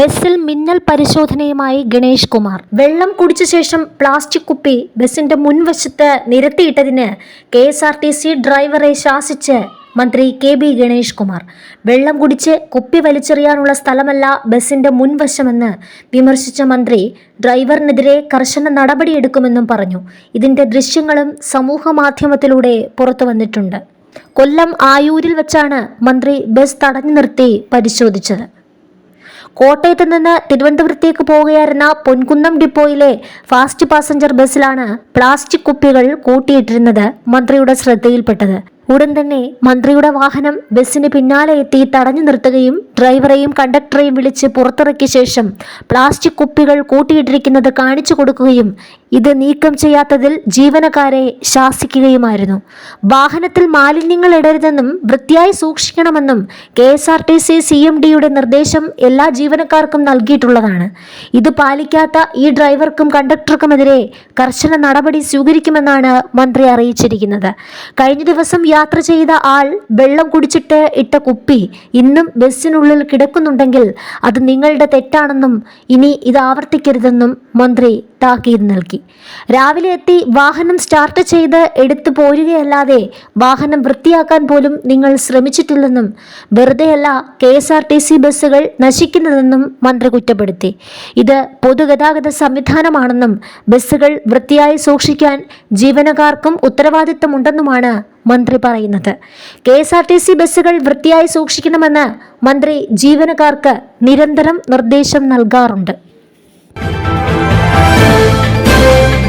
ബസ്സിൽ മിന്നൽ പരിശോധനയുമായി ഗണേഷ് കുമാർ. വെള്ളം കുടിച്ച ശേഷം പ്ലാസ്റ്റിക് കുപ്പി ബസിന്റെ മുൻവശത്ത് നിരത്തിയിട്ടതിന് K S R T C ഡ്രൈവറെ ശാസിച്ച് മന്ത്രി കെ ബി ഗണേഷ് കുമാർ. വെള്ളം കുടിച്ച് കുപ്പി വലിച്ചെറിയാനുള്ള സ്ഥലമല്ല ബസിന്റെ മുൻവശമെന്ന് വിമർശിച്ച മന്ത്രി ഡ്രൈവറിനെതിരെ കർശന നടപടിയെടുക്കുമെന്നും പറഞ്ഞു. ഇതിന്റെ ദൃശ്യങ്ങളും സമൂഹ മാധ്യമത്തിലൂടെ പുറത്തു വന്നിട്ടുണ്ട്. കൊല്ലം ആയൂരിൽ വെച്ചാണ് മന്ത്രി ബസ് തടഞ്ഞു നിർത്തി പരിശോധിച്ചത്. കോട്ടയത്ത് നിന്ന് തിരുവനന്തപുരത്തേക്ക് പോവുകയായിരുന്ന പൊൻകുന്നം ഡിപ്പോയിലെ ഫാസ്റ്റ് പാസഞ്ചർ ബസ്സിലാണ് പ്ലാസ്റ്റിക് കുപ്പികൾ കൂട്ടിയിട്ടിരുന്നത് മന്ത്രിയുടെ ശ്രദ്ധയിൽപ്പെട്ടത്. ഉടൻ തന്നെ മന്ത്രിയുടെ വാഹനം ബസ്സിന് പിന്നാലെ എത്തി തടഞ്ഞു നിർത്തുകയും ഡ്രൈവറെയും കണ്ടക്ടറെയും വിളിച്ച് പുറത്തിറക്കിയ ശേഷം പ്ലാസ്റ്റിക് കുപ്പികൾ കൂട്ടിയിട്ടിരിക്കുന്നത് കാണിച്ചു കൊടുക്കുകയും ഇത് നീക്കം ചെയ്യാത്തതിൽ ജീവനക്കാരെ ശാസിക്കുകയുമായിരുന്നു. വാഹനത്തിൽ മാലിന്യങ്ങൾ ഇടരുതെന്നും വൃത്തിയായി സൂക്ഷിക്കണമെന്നും K S R T C C M ഡിയുടെ നിർദ്ദേശം എല്ലാ ജീവനക്കാർക്കും നൽകിയിട്ടുള്ളതാണ്. ഇത് പാലിക്കാത്ത ഈ ഡ്രൈവർക്കും കണ്ടക്ടർക്കുമെതിരെ കർശന നടപടി സ്വീകരിക്കുമെന്നാണ് മന്ത്രി അറിയിച്ചിരിക്കുന്നത്. കഴിഞ്ഞ ദിവസം യാത്ര ചെയ്ത ആൾ വെള്ളം കുടിച്ചിട്ട് ഇട്ട കുപ്പി ഇന്നും ബസ്സിനുള്ളിൽ കിടക്കുന്നുണ്ടെങ്കിൽ അത് നിങ്ങളുടെ തെറ്റാണെന്നും ഇനി ഇത് ആവർത്തിക്കരുതെന്നും മന്ത്രി താക്കീത് നൽകി. രാവിലെ എത്തി വാഹനം സ്റ്റാർട്ട് ചെയ്ത് എടുത്തു പോരുകയല്ലാതെ വാഹനം വൃത്തിയാക്കാൻ പോലും നിങ്ങൾ ശ്രമിച്ചിട്ടില്ലെന്നും വെറുതെയല്ല K S R T C ബസ്സുകൾ നശിക്കുന്നതെന്നും മന്ത്രി കുറ്റപ്പെടുത്തി. ഇത് പൊതുഗതാഗത സംവിധാനമാണെന്നും ബസ്സുകൾ വൃത്തിയായി സൂക്ഷിക്കാൻ ജീവനക്കാർക്കും ഉത്തരവാദിത്തമുണ്ടെന്നുമാണ് മന്ത്രി പറയുന്നത്. K S R T C ബസ്സുകൾ വൃത്തിയായി സൂക്ഷിക്കണമെന്ന് മന്ത്രി ജീവനക്കാർക്ക് നിരന്തരം നിർദ്ദേശം നൽകാറുണ്ട്.